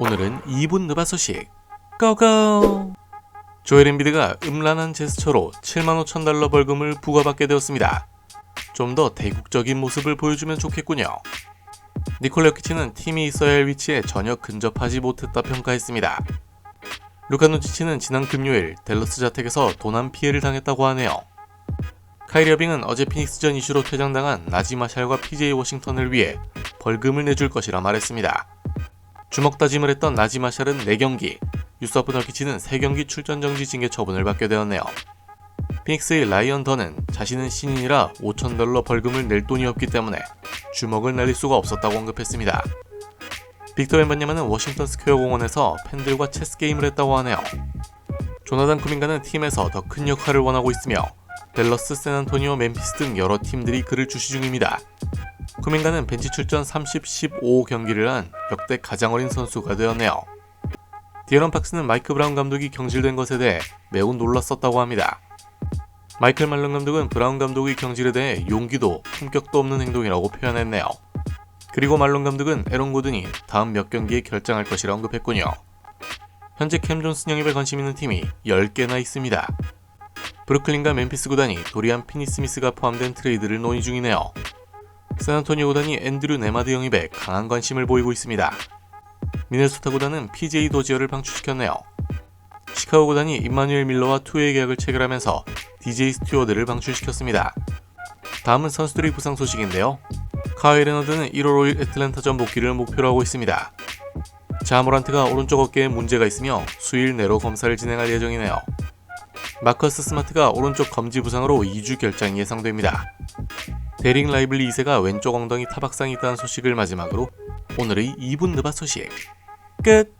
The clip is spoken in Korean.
오늘은 2분 느바 소식 고고 조엘 엠비드가 음란한 제스처로 7만 5천 달러 벌금을 부과받게 되었습니다. 좀 더 대국적인 모습을 보여주면 좋겠군요. 니콜 요키치는 팀이 있어야 할 위치에 전혀 근접하지 못했다 평가했습니다. 루카 노치치는 지난 금요일 댈러스 자택에서 도난 피해를 당했다고 하네요. 카이리 어빙은 어제 피닉스전 이슈로 퇴장당한 나지 마샬과 PJ 워싱턴을 위해 벌금을 내줄 것이라 말했습니다. 주먹 다짐을 했던 나지 마샬은 4경기, 유서프 너키치는 3경기 출전 정지 징계 처분을 받게 되었네요. 피닉스의 라이언 던은 자신은 신인이라 5천 달러 벌금을 낼 돈이 없기 때문에 주먹을 날릴 수가 없었다고 언급했습니다. 빅터 웬바냐마는 워싱턴 스퀘어 공원에서 팬들과 체스 게임을 했다고 하네요. 조나단 쿠민가는 팀에서 더 큰 역할을 원하고 있으며 댈러스, 샌안토니오, 멤피스 등 여러 팀들이 그를 주시 중입니다. 쿠민가는 벤치 출전 30, 15 경기를 한 역대 가장 어린 선수가 되었네요. 디에런 팍스는 마이크 브라운 감독이 경질된 것에 대해 매우 놀랐었다고 합니다. 마이클 말론 감독은 브라운 감독의 경질에 대해 용기도 품격도 없는 행동이라고 표현했네요. 그리고 말론 감독은 에런 고든이 다음 몇 경기에 결정할 것이라 언급했군요. 현재 캠 존슨 영입에 관심 있는 팀이 10개나 있습니다. 브루클린과 멤피스 구단이 도리안 피니스미스가 포함된 트레이드를 논의 중이네요. 샌안토니오 구단이 앤드류 네마드 영입에 강한 관심을 보이고 있습니다. 미네소타 구단은 PJ 도지어를 방출시켰네요. 시카고 구단이 임마누엘 밀러와 투웨이 계약을 체결하면서 DJ 스튜어드를 방출시켰습니다. 다음은 선수들의 부상 소식인데요. 카이 레너드는 1월 5일 애틀랜타전 복귀를 목표로 하고 있습니다. 자모란트가 오른쪽 어깨에 문제가 있으며 수일 내로 검사를 진행할 예정이네요. 마커스 스마트가 오른쪽 검지 부상으로 2주 결장이 예상됩니다. 데링 라이블리 2세가 왼쪽 엉덩이 타박상이 있다는 소식을 마지막으로 오늘의 2분 느바 소식 끝!